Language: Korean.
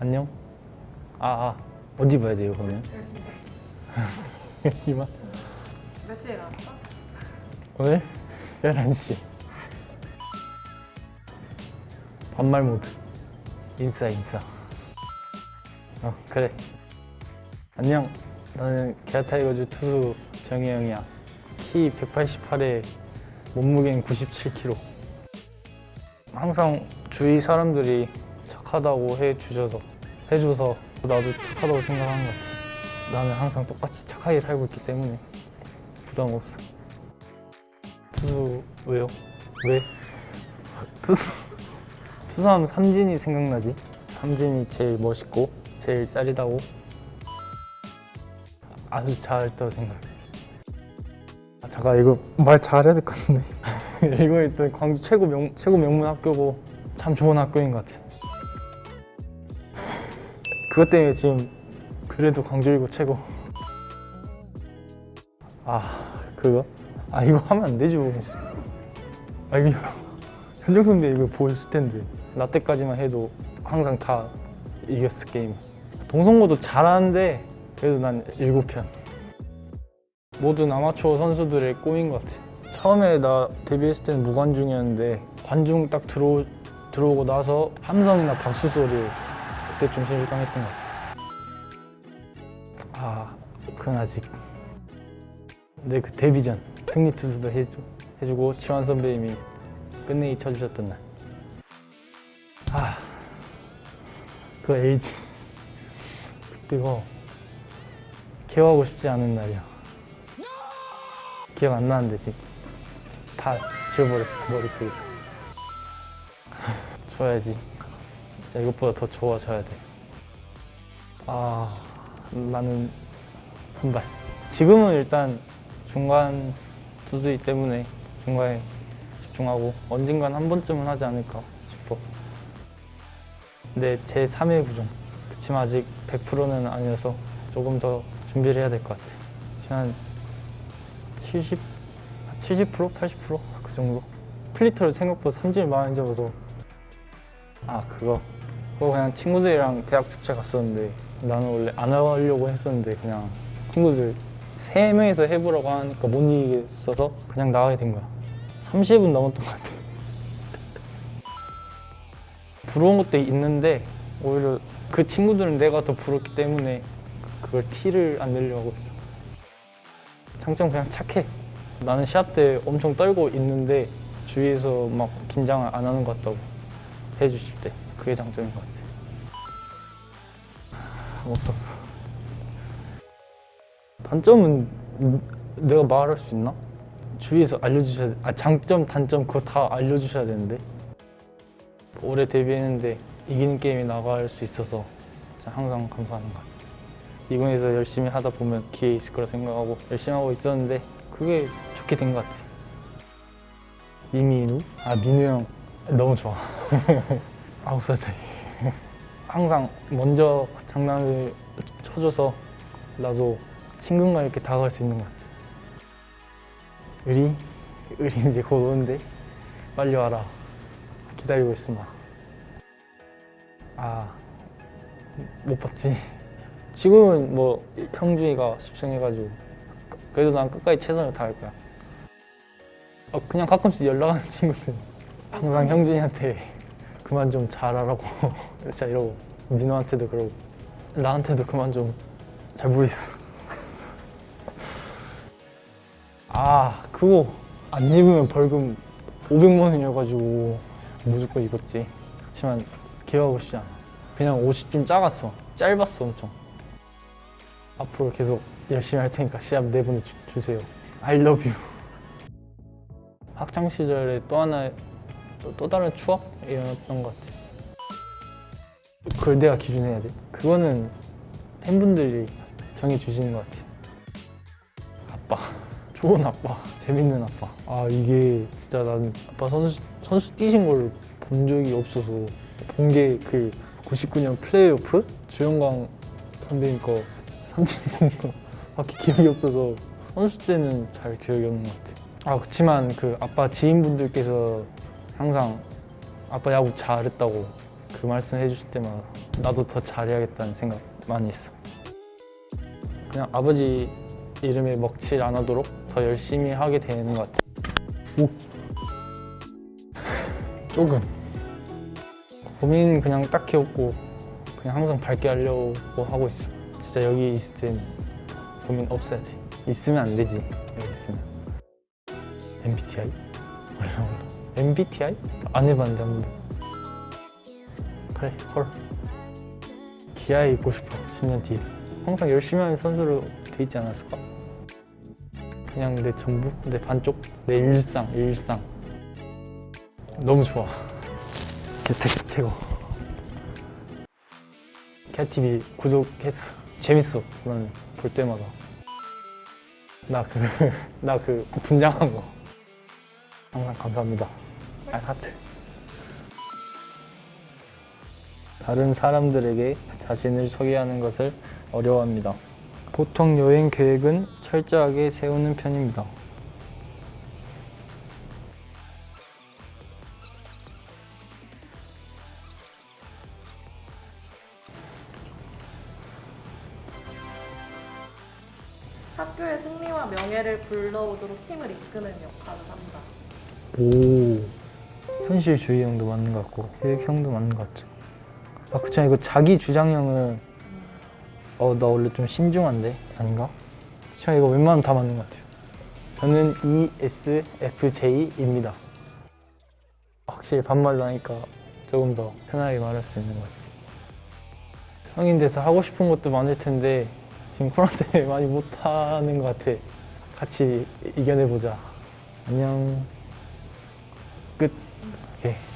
안녕? 아, 아. 어디 봐야 돼요, 그러면? 이만? 몇 시에 일어났어? 오늘? 11시. 반말 모드. 인싸, 인싸. 어, 그래. 안녕. 나는 기아 타이거즈 투수 정혜영이야. 키 188에 몸무게는 97kg. 항상 주위 사람들이 착하다고 해 주셔서, 해줘서 나도 착하다고 생각하는 것 같아. 나는 항상 똑같이 착하게 살고 있기 때문에 부담 없어. 투수 왜요? 왜? 투수 투수하면 삼진이 생각나지. 삼진이 제일 멋있고 제일 짜릿하고 아주 잘했다고 생각해. 아, 잠깐 이거 말 잘해야 될 것 같은데. 이거 일단 광주 최고 명 최고 명문 학교고 참 좋은 학교인 것 같아. 그것 때문에 지금 그래도 광주 일고 최고. 아 그거? 아 이거 하면 안 되죠. 아 이거 현정 선배 이거 보실 텐데 나 때까지만 해도 항상 다 이겼어 게임. 동성고도 잘하는데 그래도 난 일곱 편. 모든 아마추어 선수들의 꿈인 것 같아. 처음에 나 데뷔했을 때는 무관중이었는데 관중 딱 들어 들어오고 나서 함성이나 박수 소리 그때 좀 실감했던 것 같아. 아 그건 아직 내그 데뷔전 승리 투수도 해주, 해주고 치환 선배님이 끝내기 쳐주셨던 날. 아, 그 LG 그때가 기억하고 싶지 않은 날이야. 기억 안 나는데 지금 다 지워버렸어 머릿속에서. 좋아야지. 진짜 이것보다 더 좋아져야 돼. 아, 나는 선발. 지금은 일단 중간 투수이기 때문에 중간에 집중하고 언젠간 한 번쯤은 하지 않을까 싶어. 근데 제 3의 구종. 그치만 아직 100%는 아니어서 조금 더 준비를 해야 될 것 같아. 한 70, 70%? 80%? 그 정도? 플리터를 생각보다 삼진을 많이 잡아서 아 그거 그거 그냥 친구들이랑 대학 축제 갔었는데 나는 원래 안 하려고 했었는데 그냥 친구들 세 명이서 해보라고 하니까 못 이기겠어서 그냥 나가게 된 거야. 30분 넘었던 것 같아. 부러운 것도 있는데 오히려 그 친구들은 내가 더 부럽기 때문에 그걸 티를 안 내려고 있어. 장점 그냥 착해. 나는 시합 때 엄청 떨고 있는데 주위에서 막 긴장을 안 하는 것 같다고 해주실 때 그게 장점인 것 같아. 없어 없어. 단점은 내가 말할 수 있나? 주위에서 알려주셔야 돼. 아 장점 단점 그거 다 알려주셔야 되는데 올해 데뷔했는데 이기는 게임이 나갈 수 있어서 항상 감사하는 것 같아요. 이군에서 열심히 하다 보면 기회 있을 거라 생각하고 열심히 하고 있었는데 그게 좋게 된 것 같아요. 이민우? 아 민우 형 너무 좋아. 아홉 살 차이. 항상 먼저 장난을 쳐줘서 나도 친근감 있게 다가갈 수 있는 것 같아. 의리? 의리 이제 곧 오는데 빨리 와라. 기다리고 있으마. 아, 못 봤지. 지금은 뭐 형준이가 집중해가지고 그래도 난 끝까지 최선을 다할 거야. 어, 그냥 가끔씩 연락하는 친구들 항상 형준이한테 그만 좀 잘하라고. 진짜 이러고. 민호한테도 그러고. 나한테도 그만 좀잘 보이소. 아 그거 안 입으면 벌금 500만 원이어가지고 무조건 입었지. 그렇지만 기억하고 싶지 않아. 그냥 옷이 좀 작았어. 짧았어 엄청. 앞으로 계속 열심히 할 테니까 시합 내보내 주- 주세요. I love you. 학창 시절에 또 하나 또, 또 다른 추억이었던 것 같아 그걸 내가 기준해야 돼? 그거는 팬분들이 정해주시는 것 같아 아빠. 좋은 아빠, 재밌는 아빠. 아 이게 진짜 나는 아빠 선수 선수 뛰신 걸 본 적이 없어서 본 게 그 99년 플레이오프? 주영광 선배님 거 삼진 본 거 밖에 기억이 없어서 선수 때는 잘 기억이 없는 것 같아. 아 그렇지만 그 아빠 지인분들께서 항상 아빠 야구 잘했다고 그 말씀 해주실 때마다 나도 더 잘해야겠다는 생각 많이 했어. 그냥 아버지 이름에 먹칠 안 하도록 더 열심히 하게 되는 것 같아. 오. 조금. 고민 그냥 딱히 없고 그냥 항상 밝게 하려고 하고 있어. 진짜 여기 있을 땐 고민 없어야 돼. 있으면 안 되지. 여기 있으면. MBTI? 몰라 몰라. MBTI? 안 해봤는데 한 번도. 그래 헐. 기아에 있고 싶어. 10년 뒤에도. 항상 열심히 하는 선수로 돼 있지 않았을까? 그냥 내 전부, 내 반쪽, 내 일상, 일상. 너무 좋아. 개텍스 최고. 캣TV 구독했어. 재밌어. 그런 볼 때마다. 나 그, 나 그 분장한 거. 항상 감사합니다. 아, 하트. 다른 사람들에게 자신을 소개하는 것을 어려워합니다. 보통 여행 계획은 철저하게 세우는 편입니다. 학교의 승리와 명예를 불러오도록 팀을 이끄는 역할을 한다. 오 현실주의형도 맞는 것 같고 계획형도 맞는 것 같죠 아 그쵸 이거 자기 주장형은 어 나 원래 좀 신중한데? 아닌가? 그쵸 이거 웬만하면 다 맞는 것 같아요. 저는 ESFJ입니다. 확실히 반말로 하니까 조금 더 편하게 말할 수 있는 것 같아요. 성인 돼서 하고 싶은 것도 많을 텐데 지금 코로나 때문에 많이 못하는 것 같아. 같이 이겨내보자. 안녕. 끝 Okay.